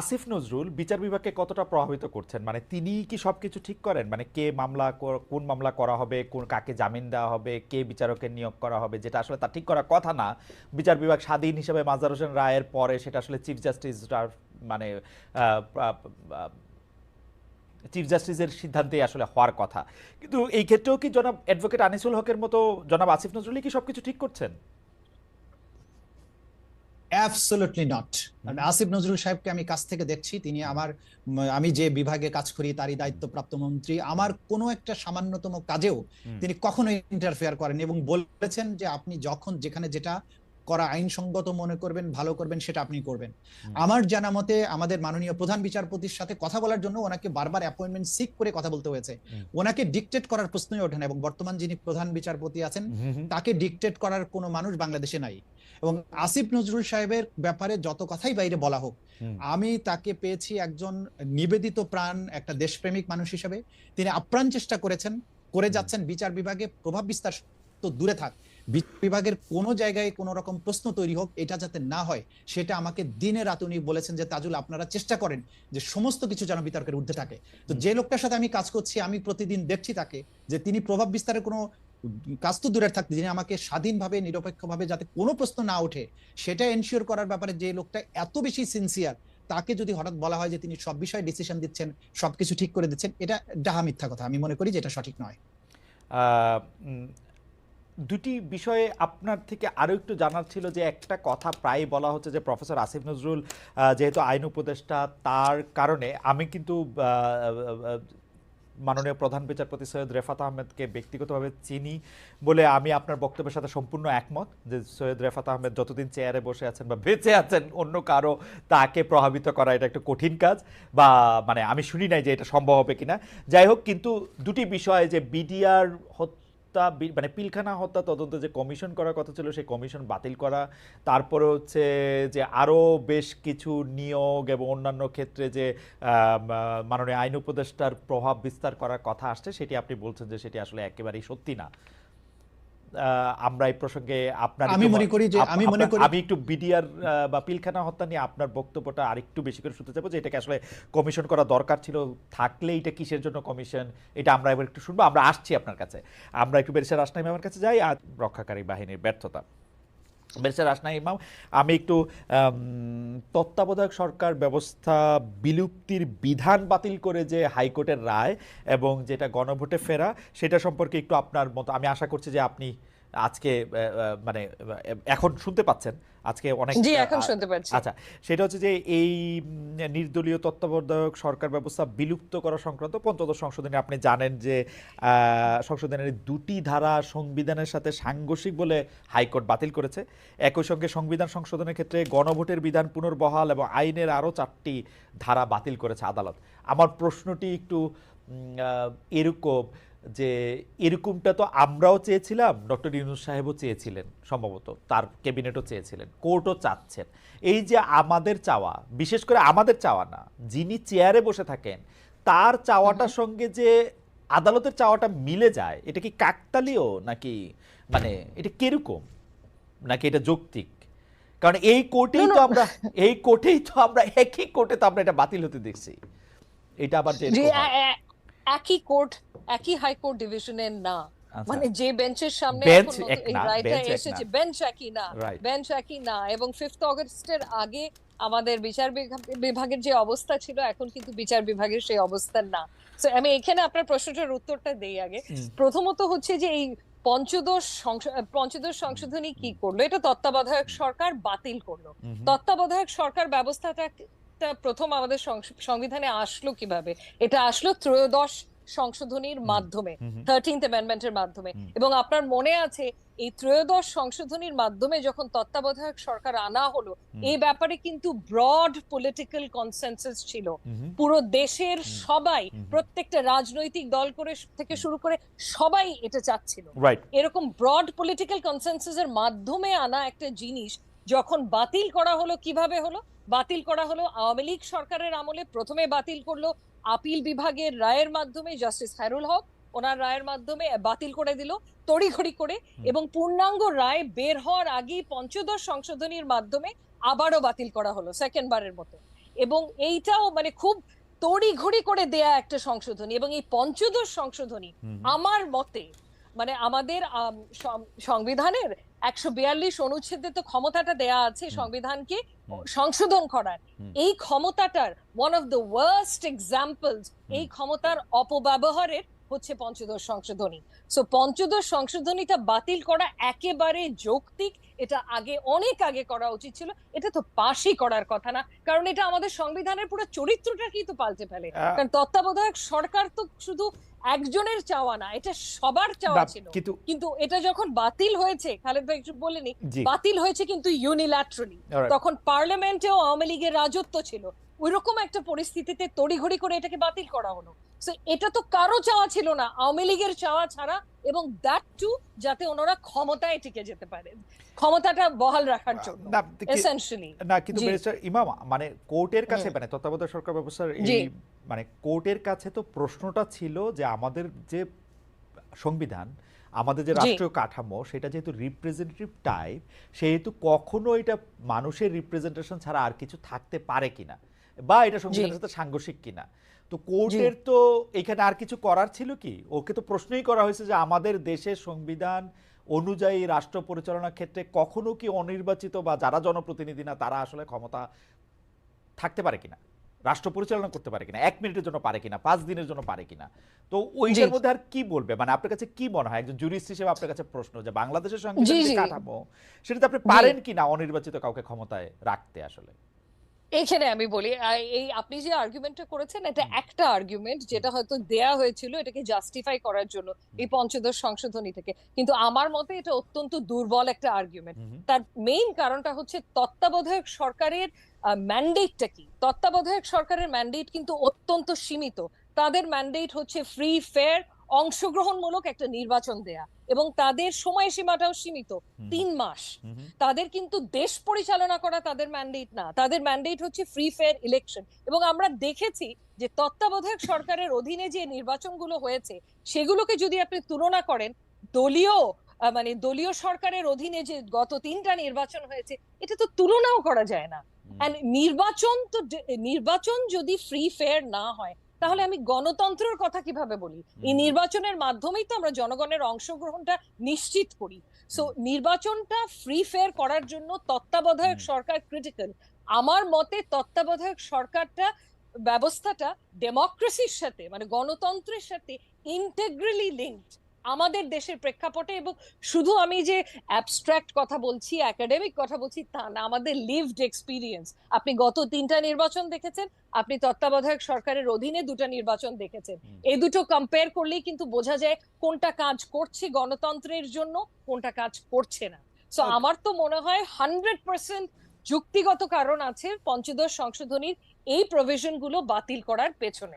আসিফ নজরুল বিচার বিভাগকে কতটা প্রভাবিত করছেন? মানে তিনি কি সবকিছু ঠিক করেন? মানে কে মামলা কোন মামলা করা হবে? কোন, কাকে জামিন দেওয়া হবে? কে বিচারকের নিয়োগ করা হবে? যেটা আসলে তা ঠিক করার কথা না। বিচার বিভাগ স্বাধীন হিসেবে মাজার হোসেন রায়ের পরে সেটা আসলে চিফ জাস্টিস মানে চিফ জাস্টিসের সিদ্ধান্তে আসলে হওয়ার কথা। কিন্তু এই ক্ষেত্রেও কি জনাব অ্যাডভোকেট আনিসুল হকের মতো জনাব আসিফ নজরুলই কি সবকিছু ঠিক করছেন? অ্যাবসলিউটলি নট কারণ আসিফ নজরুল সাহেবকে আমি কাছ থেকে দেখছি তিনি আমার আমি যে বিভাগে কাজ করি তারই দায়িত্বপ্রাপ্ত মন্ত্রী আমার কোনো একটা সামান্যতম কাজেও তিনি কখনো ইন্টারফেয়ার করেন এবং বলেছেন যে আপনি যখন যেখানে যেটা করা আইনসঙ্গত মনে করবেন ভালো করবেন সেটা আপনি করবেন। আমার জানা মতে আমাদের মাননীয় প্রধান বিচারপতির সাথে কথা বলার জন্য ওনাকে বারবার অ্যাপয়েন্টমেন্ট সিক করে কথা বলতে হয়েছে। ওনাকে ডিকটেট করার প্রশ্নই ওঠে না এবং বর্তমান যিনি প্রধান বিচারপতি আছেন তাকে ডিকটেট করার কোনো মানুষ বাংলাদেশে নাই। এবং আসিফ নজরুল সাহেবের ব্যাপারে যত কথাই বাইরে বলা হোক আমি তাকে পেয়েছি একজন নিবেদিত প্রাণ একটা দেশপ্রেমিক মানুষ হিসেবে। তিনি আপ্রাণ চেষ্টা করেছেন করে যাচ্ছেন বিচার বিভাগে। প্রভাব বিস্তার তো দূরে থাক। বিভাগের কোনো জায়গায় কোনো রকম প্রশ্ন তৈরি হোক এটা যাতে না হয় সেটা আমাকে দিনে রাত উনি বলেছেন যে তাজুল আপনারা চেষ্টা করেন যে সমস্ত কিছু যেন বিতর্কের ঊর্ধ্বে থাকে। তো যে লোকটার সাথে আমি কাজ করছি আমি প্রতিদিন দেখছি তাকে যে তিনি প্রভাব বিস্তারের কোনো কাজ তো দূরের থাকতে যিনি আমাকে স্বাধীনভাবে নিরপেক্ষভাবে যাতে কোনো প্রশ্ন না ওঠে সেটা এনশিওর করার ব্যাপারে যে লোকটা এত বেশি সিনসিয়ার তাকে যদি হঠাৎ বলা হয় যে তিনি সব বিষয়ে ডিসিশন দিচ্ছেন সবকিছু ঠিক করে দিচ্ছেন এটা ডাহা মিথ্যা কথা আমি মনে করি যে এটা সঠিক নয়। দুটি বিষয়ে আপনার থেকে আরও একটু জানার ছিল যে একটা কথা প্রায় বলা হচ্ছে যে প্রফেসর আসিফ নজরুল যেহেতু আইন উপদেষ্টা, তার কারণে আমি কিন্তু মাননীয় প্রধান বিচারপতি সৈয়দ রেফাত আহমেদকে ব্যক্তিগতভাবে চিনি বলে আমি আপনার বক্তব্যের সাথে সম্পূর্ণ একমত যে সৈয়দ রেফাত আহমেদ যতদিন চেয়ারে বসে আছেন বা বেঁচে আছেন, অন্য কারও তাকে প্রভাবিত করা এটা একটা কঠিন কাজ বা মানে আমি শুনি নাই যে এটা সম্ভব হবে কিনা। যাই হোক, কিন্তু দুটি বিষয় যে বিডিআর হত্যা মানে পিলখানা হত্যা তদন্ত যে কমিশন করার কথা ছিল, সেই কমিশন বাতিল করা। তারপরে হচ্ছে যে আরও বেশ কিছু নিয়োগ এবং অন্যান্য ক্ষেত্রে যে মাননীয় আইন উপদেষ্টার প্রভাব বিস্তার করার কথা আসছে, সেটি আপনি বলছেন যে সেটি আসলে একেবারেই সত্যি না। আমরা এই প্রসঙ্গে আপনার আমি মনে করি যে- আমি মনে করি- আমি একটু বিডিআর বা পিলখানা হত্যা নিয়ে আপনার বক্তব্যটা আরেকটু বেশি করে শুনতে চাইব যে এটাকে আসলে কমিশন করা দরকার ছিল থাকলে এটা কিসের জন্য কমিশন এটা আমরা এবার একটু শুনব। আমরা আসছি আপনার কাছে। আমরা একটু বেরিসার আসনাইম আমার কাছে যাই আর রক্ষাকারী বাহিনীর ব্যর্থতা। বেরিসার আসনাই ইমাম। আমি একটু তত্ত্বাবধায়ক সরকার ব্যবস্থা বিলুপ্তির বিধান বাতিল করে যে হাইকোর্টের রায় এবং যেটা গণভোটে ফেরা, সেটা সম্পর্কে একটু আপনার মতো আমি আশা করছি যে আপনি আজকে মানে এখন শুনতে পাচ্ছেন আজকে অনেক জি এখন শুনতে পাচ্ছি। আচ্ছা সেটা হচ্ছে যে এই নির্দলীয় তত্ত্বাবধায়ক সরকার ব্যবস্থা বিলুপ্ত করা সংক্রান্ত পঞ্চদশ সংশোধনী আপনি জানেন যে সংশোধনের দুটি ধারা সংবিধানের সাথে সাংঘর্ষিক বলে হাইকোর্ট বাতিল করেছে। একই সঙ্গে সংবিধান সংশোধনের ক্ষেত্রে গণভোটের বিধান পুনর্বহাল এবং আইনের আরও চারটি ধারা বাতিল করেছে আদালত। আমার প্রশ্নটি একটু এরকম যে এরকমটা তো আমরাও চেয়েছিলাম ডক্টর ইউনুস সাহেবও চেয়েছিলেন সম্ভবত তার ক্যাবিনেটও চেয়েছিলেন কোর্টও চাচ্ছেন। এই যে আমাদের চাওয়া বিশেষ করে আমাদের চাওয়া না যিনি চেয়ারে বসে থাকেন তার চাওয়াটার সঙ্গে যে আদালতের চাওয়াটা মিলে যায় এটা কি কাকতালীয় নাকি মানে এটা কীরকম? নাকি এটা যৌক্তিক? কারণ এই কোর্টেই তো আমরা এই কোর্টেই তো আমরা একই কোর্টে তো আমরা এটা বাতিল হতে দেখছি। এটা আবার যে একই কোর্ট একই হাইকোর্ট ডিভিশনের না। আচ্ছা। মানে যে বেঞ্চের সামনে এসেছে বেঞ্চ একই না বেঞ্চ একই না। এবং ফিফথ অগস্টের আগে আমাদের বিচার বিভাগের যে অবস্থা ছিল এখন কিন্তু বিচার বিভাগের সেই অবস্থা না। তো আমি এখানে আপনার প্রশ্নটার উত্তরটা দেই আগে। প্রথমত হচ্ছে যে এই পঞ্চদশ সংশ- পঞ্চদশ সংশোধনী কি করল? এটা তত্ত্বাবধায়ক সরকার বাতিল করল। তত্ত্বাবধায়ক সরকার ব্যবস্থাটা প্রথম আমাদের সংবিধানে আসলো কীভাবে? এটা আসলো ত্রয়োদশ সংশোধনীর মাধ্যমে। থার্টিন্থ অ্যামেন্ডমেন্টের মাধ্যমে। এবং আপনার মনে আছে এই ত্রয়োদশ সংশোধনীর মাধ্যমে যখন তত্ত্বাবধায়ক সরকার আনা হলো এই ব্যাপারে কিন্তু ব্রড পলিটিক্যাল কনসেনসাস ছিল। পুরো দেশের সবাই প্রত্যেকটা রাজনৈতিক দল করে থেকে শুরু করে সবাই এটা চাচ্ছিল। এরকম ব্রড পলিটিক্যাল কনসেন্সাস এর মাধ্যমে আনা একটা জিনিস যখন বাতিল করা হলো কীভাবে হলো? বাতিল করা হলো আওয়ামী লীগ সরকারের আমলে প্রথমে বাতিল করল আপিল বিভাগের রায়ের মাধ্যমে জাস্টিস খায়রুল হক ওনার রায়ের মাধ্যমে বাতিল করে দিল তড়িঘড়ি করে এবং পূর্ণাঙ্গ রায় বের হওয়ার আগেই পঞ্চদশ সংশোধনীর মাধ্যমে আবারও বাতিল করা হলো সেকেন্ড বারের মতো। এবং এইটাও মানে খুব তড়িঘড়ি করে দেয়া একটা সংশোধনী এবং এই পঞ্চদশ সংশোধনী আমার মতে মানে আমাদের আম, সংবিধানের একশো বিয়াল্লিশ অনুচ্ছেদে তো ক্ষমতাটা দেয়া আছে সংবিধানকে সংশোধন করার। এই ক্ষমতাটার one of the worst examples এই ক্ষমতার অপব্যবহারের হচ্ছে পঞ্চদশ সংশোধনী। সো পঞ্চদশ সংশোধনীটা বাতিল করা একেবারে যৌক্তিক। এটা আগে অনেক আগে করা উচিত ছিল। এটা তো পাশই করার কথা না। কারণ এটা আমাদের সংবিধানের পুরো চরিত্রটাকেই তো পাল্টে ফেলে। কারণ তত্ত্বাবধায়ক সরকার তো শুধু একজনের চাওয়া না এটা সবার চাওয়া ছিল। কিন্তু এটা যখন বাতিল হয়েছে খালেদ ভাই একটু বলেনি বাতিল হয়েছে কিন্তু ইউনিল্যাটারালি. তখন পার্লামেন্টেও আওয়ামী লীগের রাজত্ব ছিল। ওইরকম একটা পরিস্থিতিতে তড়িঘড়ি করে এটাকে বাতিল করা হলো। এটা তো কারও চাওয়া ছিল না আওয়ামী লীগের চাওয়া ছাড়া এবং দ্যাট টু যাতে ওনারা ক্ষমতায় টিকে যেতে পারে। ক্ষমতাটা বহাল রাখার জন্য এসেনশিয়ালি না কিন্তু ইমাম মানে কোর্টের কাছে মানে তত্ত্বাবধায়ক সরকার ব্যবস্থার এই মানে কোর্টের কাছে তো প্রশ্নটা ছিল যে আমাদের যে সংবিধান আমাদের যে রাষ্ট্রীয় কাঠামো সেটা যেহেতু রিপ্রেজেন্টেটিভ টাইপ সেহেতু কখনো এটা মানুষের রিপ্রেজেন্টেশন ছাড়া আর কিছু থাকতে পারে কিনা বা এটা সংবিধানের সাথে সাংঘর্ষিক কিনা। তো কোর্টের তো এখানে আর কিছু করার ছিল কি? ওকে তো প্রশ্নই করা হয়েছে যে আমাদের দেশের সংবিধান অনুযায়ী রাষ্ট্র পরিচালনার ক্ষেত্রে কখনো কি অনির্বাচিত বা যারা জনপ্রতিনিধি না তারা আসলে ক্ষমতা থাকতে পারে কিনা? রাষ্ট্র পরিচালনা করতে পারে কিনা এক মিনিটের জন্য পারে কিনা পাঁচ দিনের জন্য পারে কিনা। তো ওইটার মধ্যে আর কি বলবে? মানে আপনার কাছে কি মনে হয়? একজন জুরিস্ট হিসেবে আপনার কাছে প্রশ্ন যে বাংলাদেশের জি। কাঠামো সেটাতে আপনি পারেন কিনা অনির্বাচিত কাউকে ক্ষমতায় রাখতে আসলে? এখানে আমি বলি এই আপনি যে আর্গুমেন্টটা করেছেন এটা একটা আর্গুমেন্ট যেটা হয়তো দেয়া হয়েছিল এটাকে জাস্টিফাই করার জন্য এই পঞ্চদশ সংশোধনী থেকে। কিন্তু আমার মতে এটা অত্যন্ত দুর্বল একটা আর্গুমেন্ট। তার মেইন কারণটা হচ্ছে তত্ত্বাবধায়ক সরকারের ম্যান্ডেটটা কি? তত্ত্বাবধায়ক সরকারের ম্যান্ডেট কিন্তু অত্যন্ত সীমিত। তাদের ম্যান্ডেট হচ্ছে ফ্রি ফেয়ার অংশগ্রহণমূলক একটা নির্বাচন দেয়া এবং তাদের সময়সীমাটাও সীমিত তিন মাস। তাদের কিন্তু দেশ পরিচালনা করা তাদের ম্যান্ডেট না। তাদের ম্যান্ডেট হচ্ছে ফ্রি ফেয়ার ইলেকশন এবং আমরা দেখেছি যে তত্ত্বাবধায়ক সরকারের অধীনে যে নির্বাচনগুলো হয়েছে সেগুলোকে যদি আপনি তুলনা করেন দলীয় মানে দলীয় সরকারের অধীনে যে গত তিনটা নির্বাচন হয়েছে এটা তো তুলনাও করা যায় না। নির্বাচন তো নির্বাচন যদি ফ্রি ফেয়ার না হয় তাহলে আমি গণতন্ত্রের কথা কীভাবে বলি? এই নির্বাচনের মাধ্যমেই তো আমরা জনগণের অংশগ্রহণটা নিশ্চিত করি। সো নির্বাচনটা ফ্রি ফেয়ার করার জন্য তত্ত্বাবধায়ক সরকার ক্রিটিক্যাল আমার মতে তত্ত্বাবধায়ক সরকারটা ব্যবস্থাটা ডেমোক্রেসির সাথে মানে গণতন্ত্রের সাথে ইন্টেগ্রালি লিঙ্কড আমাদের দেশের প্রেক্ষাপটে এবং শুধু আমি যে অ্যাবস্ট্রাক্ট কথা বলছি একাডেমিক কথা বলছি তা না আমাদের লিভড এক্সপিরিয়েন্স আপনি গত তিনটা নির্বাচন দেখেছেন আপনি তত্ত্বাবধায়ক সরকারের অধীনে দুটো নির্বাচন দেখেছেন। এই দুটো কম্পেয়ার করলেই কিন্তু বোঝা যায় কোনটা কাজ করছে গণতন্ত্রের জন্য কোনটা কাজ করছে না। সো আমার তো মনে হয় হান্ড্রেড পার্সেন্ট যুক্তিগত কারণ আছে পঞ্চদশ সংশোধনীর এই প্রভিশনগুলো বাতিল করার পেছনে।